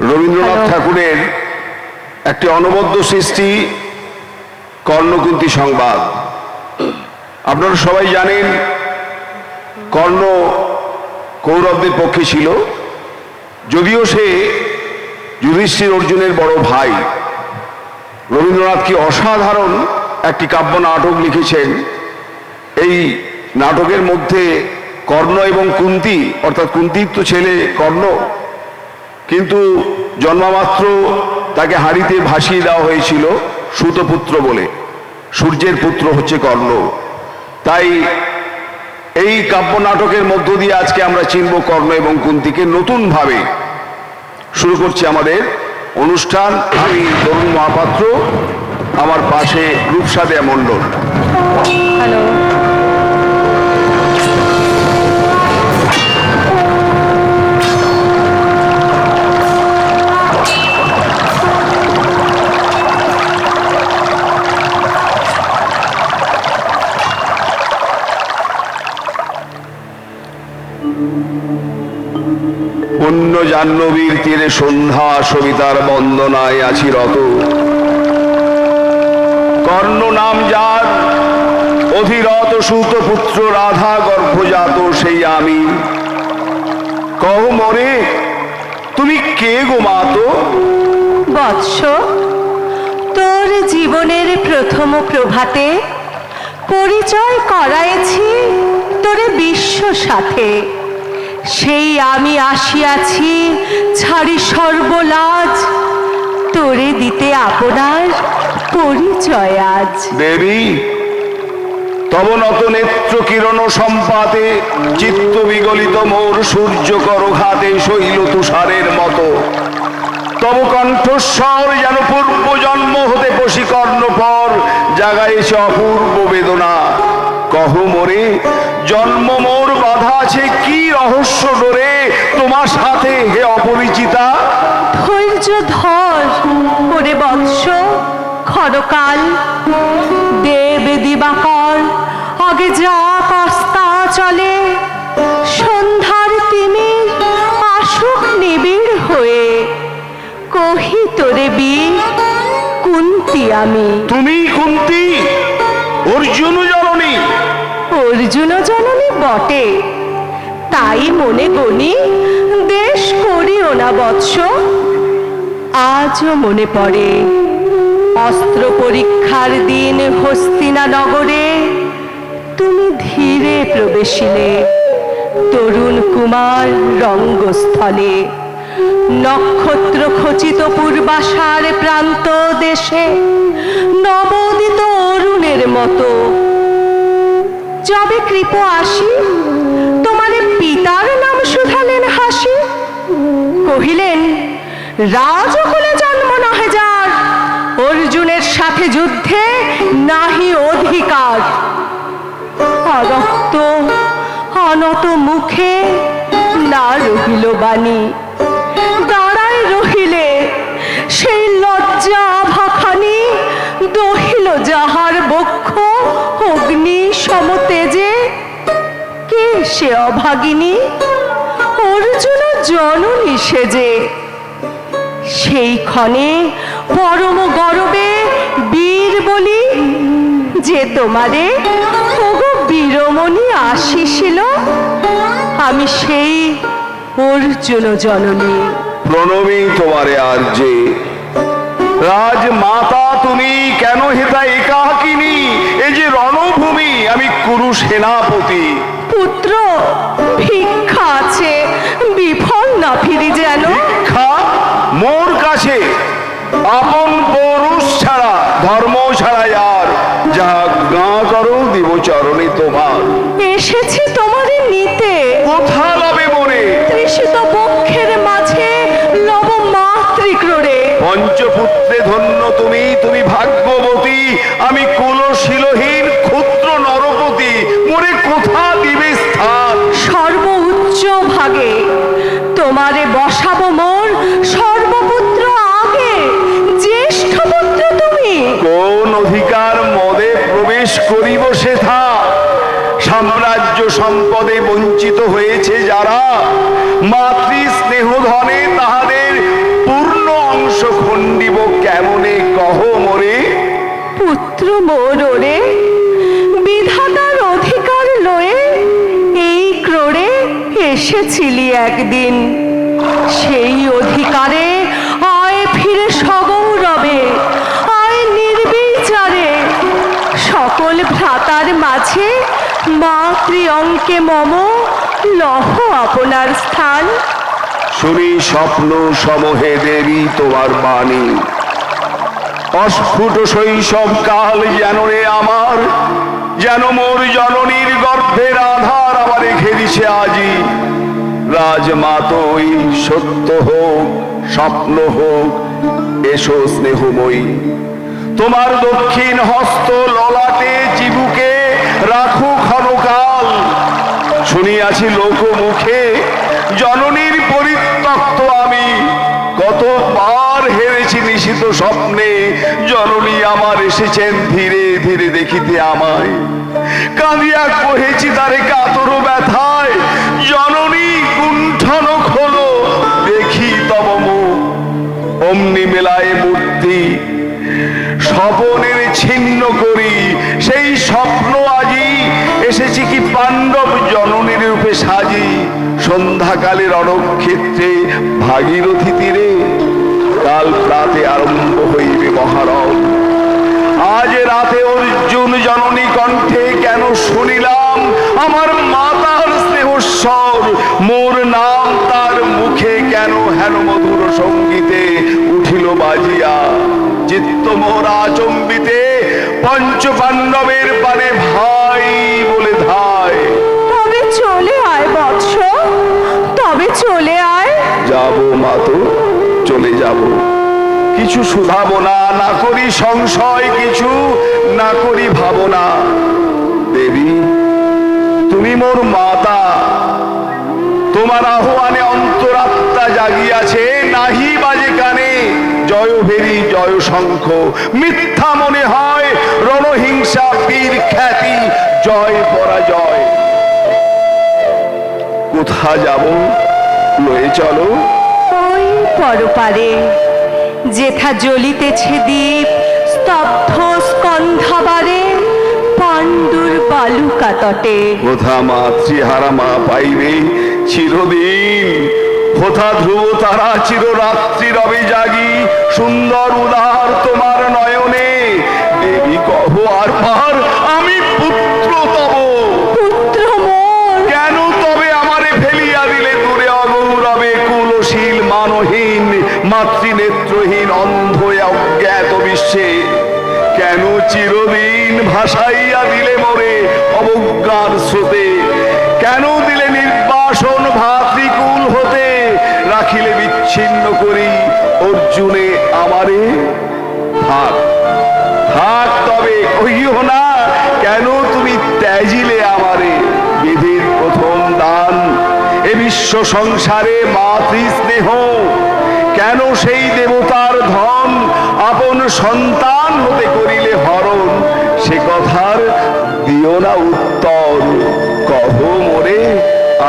রবীন্দ্রনাথ ঠাকুরের একটি অনবদ্য সৃষ্টি কর্ণকুন্তি সংবাদ। আপনারা সবাই জানেন কর্ণ কৌরবদের পক্ষে ছিল। যদিও সে যুধিষ্ঠির অর্জুনের বড় ভাই। রবীন্দ্রনাথ কি অসাধারণ একটি কাব্য নাটক লিখেছেন। এই নাটকের মধ্যে কর্ণ এবং কুন্তি অর্থাৎ কুন্তির তো ছেলে কর্ণ কিন্তু জন্মামাত্র তাকে হাড়িতে ভাসিয়ে দেওয়া হয়েছিল সুতপুত্র বলে। সূর্যের পুত্র হচ্ছে কর্ণ। তাই এই কাব্য নাটকের মধ্য দিয়ে আজকে আমরা চিনব কর্ণ এবং কুন্তিকে নতুনভাবে। শুরু করছি আমাদের অনুষ্ঠান। আমি তরুণ মহাপাত্র, আমার পাশে রূপসাদে মণ্ডল। হ্যালো জাহ্নবীর তীরে সন্ধ্যা সবিতার বন্দনায় আছি রত। কর্ণ নাম যার অধীরত সুত পুত্র রাধা গর্ভজাত সেই আমি। কহ মরে তুমি কে গো মাতো বৎস, তোর জীবনের প্রথম প্রভাতে পরিচয় করাইছি তোরে বিশ্ব সাথে। সেই আমি আসিয়াছি, ছাড়ি সর্বলাজ। তোরে দিতে আপনার পরিচয় আজ। দেবী, তব নত নেত্র কিরণ সম্পাতে, চিত্ত বিগলিত মোর সূর্য করঘাতে শৈল তুষারের মতো। তব কণ্ঠস্বর যেন পূর্ব জন্ম হতে বশীকর্ণ পর জাগাইছে অপূর্ব বেদনা। কহ মোরে জন্ম মোর বাধা আছে কি রহস্য ডোরে? তোমার সাথে হে অপরিচিতা। ধৈর্য ধর ওরে বৎস ক্ষণকাল দেব দিবাকর আগে যা কস্তা চলে। সন্ধ্যার তিমি আসুক নিবিড় হয়ে। কহি তোরে বীর কুন্তি আমি। তুমি কুন্তি অর্জুন জননী। অর্জুন জননী বটে। তাই মনে গণি, দেশ করিও না বৎস। আজও মনে পড়ে, অস্ত্র পরীক্ষার দিন হস্তিনা নগরে তুমি ধীরে প্রবেশিলে, তরুণ কুমার রঙ্গস্থলে। নক্ষত্র খচিত পূর্বাশার প্রান্ত দেশে, নবোদিত অরুণের মতো যবে কৃপ আসি তোমারে পিতার নাম শুধালেন হাসি। কহিলেন রাজকুলে জন্ম নহে যার, অর্জুনের সাথে যুদ্ধে নাহি অধিকার। অরক্ত অনত মুখে না রহিল বাণী। দাঁড়ায় রহিলে সেই লজ্জা ভাখানি, দহিল যাহার বক্ষ অগ্নি সমতেজে কে সে অভাগিনী, অর্জুন জননী সেজে। সেই ক্ষণে পরম গরবে বীর বলি যে তোমারে ওগো বীরমণি আসিছিল, আমি সেই অর্জুন জননী। প্রণবী তোমারে আর যে। রাজ মাতা তুমি কেন হেতা একাকিনী এই যে রণভূমি, আমি কুরু সেনাপতি। পুত্র ভিক্ষা আছে। বিফল না ফিরি যেন? খা মোর কাছে আপন পৌরুষ ছাড়া ধর্ম ছাড়া যাহা গাঁ করো দিব চরণে তোমার। এসেছি তোমারে নিতে। কোথা লবে মনে। তৃষিত বক্ষের মাঝে লব মাতৃক্রোড়ে। পঞ্চপুত্রে ধন্য তুমি তুমি ভাগ্যবতী। আমি কুলশীলহীন ক্ষুদ্র নরপতি। মোরে কোথা করিব সেথা। সাম্রাজ্য সম্পদে বঞ্চিত হয়েছে যারা মাতৃ স্নেহ ধনে তাহাদের পূর্ণ অংশ খণ্ডিব কেমনে কহ মরে? পুত্র মোর বিধাতার অধিকার লয়ে এই ক্রোড়ে এসেছিলি একদিন। সেই অধিকারে মাঝে মাতৃ অঙ্কে মম, লহ আপনার স্থান। শুনি স্বপ্ন সমহে দেবী তোমার বাণী। অস্ফুট শৈশব কাল যেন রে আমার, যেন মোর জননীর গর্ভের আধার আমারে ঘেরিছে আজি। রাজমাতই সত্য হোক, স্বপ্ন হোক, এসো স্নেহময়ী। তোমার দক্ষিণ হস্ত ললাটে চিবুকে রাখু ক্ষণকাল শুনিয়াছি লোক মুখে জননীর পরিত্যক্ত আমি। কতবার হেরেছি নিশিত স্বপ্নে, জননী আমার এসেছেন ধীরে ধীরে দেখিতে আমায়। কাঁদিয়া কহেছি তারে কাতর ব্যথায়, জননী কুণ্ঠন খোলো, দেখি তব অমনি মেলায় মূর্তি, স্বপনের ছিন্ন করি, সেই স্বপ্ন আজি, এসেছি কি পাণ্ডব সাজি সন্ধ্যাকালের রণক্ষেত্রে ভাগীরথী তীরে কাল প্রাতে আরম্ভ হইবে মহারণ আজ রাতে অর্জুন জননী কণ্ঠে কেন শুনিলাম, আমার মাতার স্নেহস্বর মোর নাম তার মুখে কেন হেন মধুর সঙ্গীতে উঠিল বাজিয়া। চিত্ত মোর আচম্বিতে পঞ্চ পাণ্ডবের পানে ভাই বলে ধায়। তবে চলে আয় বৎস চলে আয়। যাব মাতো চলে যাব। কিছু শুধাবো না না করি সংশয় কিছু, না করি ভাবনা। দেবী, তুমি মোর মাতা। তোমার আহ্বানে অন্তরাত্মা জাগিয়াছে, নাহি বাজে কানে। জয় ভেরি, জয় শঙ্খ। মিথ্যা মনে হয়, রণহিংসা বীর খ্যাতি, জয় পরাজয়। কোথা যাব? লয়ে চলো। ওই পরপারে যেথা জ্বলিতেছে দ্বীপ স্তব্ধ স্কন্ধাবারে পাণ্ডুর বালুকা তটে। কোথা মাতৃহারা মা পাইবে চিরদিন। কোথা ধ্রুব তারা চিররাত্রি রবে জাগি সুন্দর উদার তোমার নয়নে। দেবী কহ আর পার আমি পুত্র তব মাতৃনেত্রহীন অন্ধ অজ্ঞাত বিশ্বে, কেন চিরদিন ভাসাইয়া দিলে মরে অবজ্ঞার স্রোতে? কেন দিলে নির্বাসন ভাতৃকুল হতে? রাখিলে বিচ্ছিন্ন করি অর্জুনে আমারে। থাক থাক তবে, কহিও না, কেন তুমি ত্যাজিলে আমারে? বিধির প্রথম দান, এ বিশ্ব সংসারে মাতৃ স্নেহ কেন সেই দেবতার ধন আপন সন্তান হতে করিলে হরণ? সে কথার দিও না উত্তর। কহ মোরে,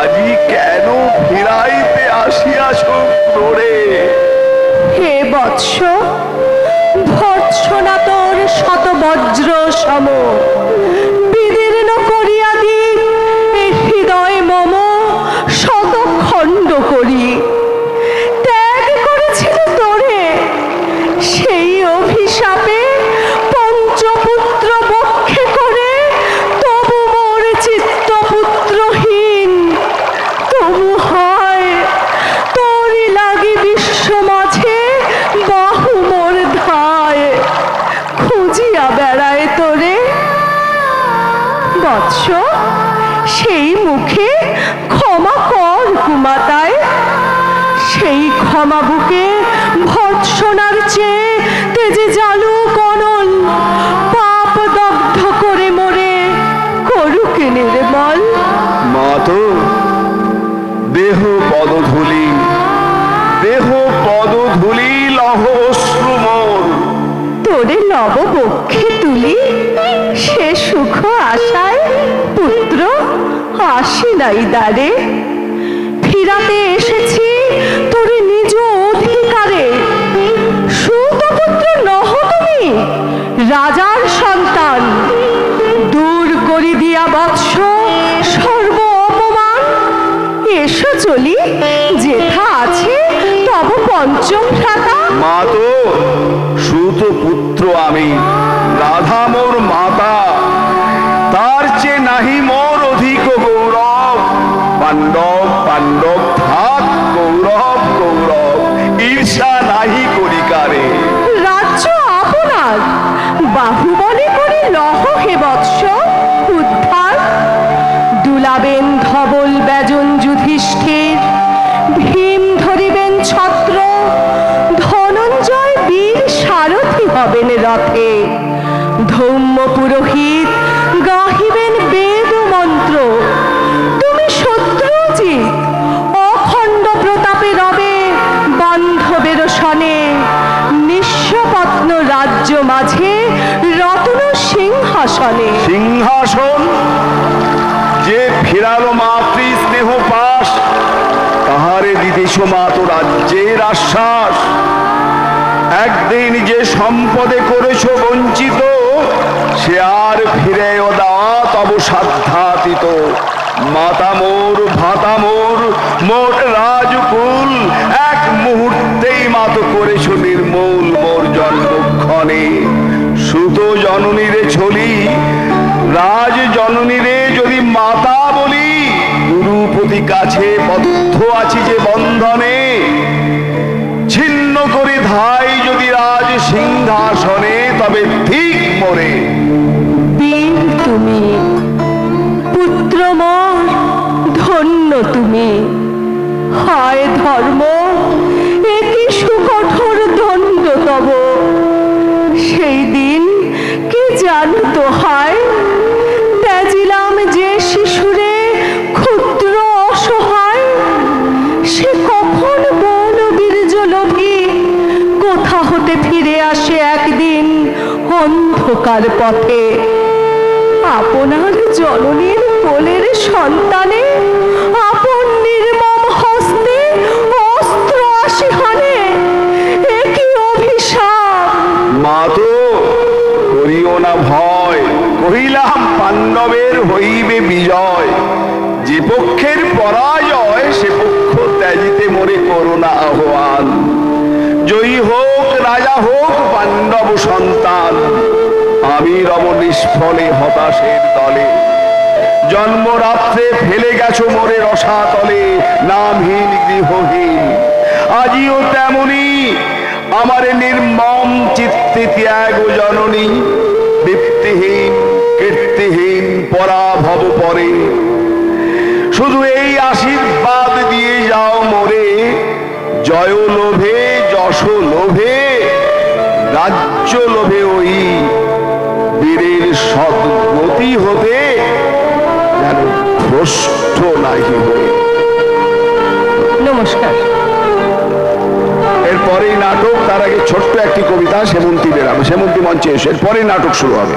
আজি কেন ফিরাইতে আসিয়াছ ক্রোড়ে হে বৎস, ভর্ৎসনা তোর শত বজ্র সম। বিদীর্ণ করিয়া মুখে ক্ষমা কর কুমাতায় সেই ক্ষমা বুকে ভর্ৎসনার চেয়ে তেজে জালু কনল পাপ দগ্ধ করে মোরে করুকে নির্মল। মাতো দেহ পদধূলি দেহ পদধূলি লহ অশ্রু মোর তোরে নববক্ষে তুলি সে সুখ আশায় পুত্র আসি নাই দ্বারে ফিরাতে এসেছি তোর নিজ অধিকারে। সুতপুত্র নহ তুমি, রাজার সন্তান। দূর করি দিয়া বৎস, সর্ব অপমান। এসো চলি, যেথা আছে তব পঞ্চম ভ্রাতা মা তো ফিরালো মাতৃ স্নেহ পাশ। তাহারে দিদিস মাত রাজ্যের আশ্বাস। একদিন যে সম্পদে করেছ বঞ্চিত, সে আর ফিরে দেওয়া তব সাধ্যাতীত। মাতা মোর, ভাতা মোর, মোট রাজকুল, এক মুহূর্তেই মাত করেছ নির্মূল মোর জন্মক্ষণে। সুত জননীরে ছলি রাজ জননীরে যদি মাতা গুরুপতি বদ্ধ আছি যে বন্ধনে, ছিন্ন করে ধাই যদি রাজ সিংহাসনে, তবে ঠিক মরে তুমি পুত্র ধন্য তুমি। হায় ধর্ম অন্ধকার পথে। আপনার জননীর কোলের সন্তানে আপন নির্মম হস্তে অস্ত্র একই অভিশাপ? মা তো করিও না ভয়, কহিলাম, পাণ্ডবের হইবে বিজয়। যে পক্ষের পরাজয়, সে পক্ষ ত্যাজিতে মরে করোনা আহ্বান। জয়ী হোক, রাজা হোক, পাণ্ডব সন্তান। রব নিষ্ফলে হতাশের দলে। জন্মরাত্রে ফেলে গেছো মোরে রসাতলে নামহীন গৃহহীন। আজিও তেমনি আমারে নির্মম চিত্তে ত্যাগ জননী দীপ্তিহীন কীর্তিহীন, পরাভব পরে। শুধু এই আশীর্বাদ দিয়ে যাও মোরে জয় লোভে যশ লোভে রাজ্য লোভে ওই বীরের সদ্গতি হতে যেন ভ্রষ্ট নাহি হয়ে নমস্কার। এরপরেই নাটক তার আগে ছোট্ট একটি কবিতা সেমন্তী বেরাম সেমন্তী মঞ্চে এসে এরপরেই নাটক শুরু হবে।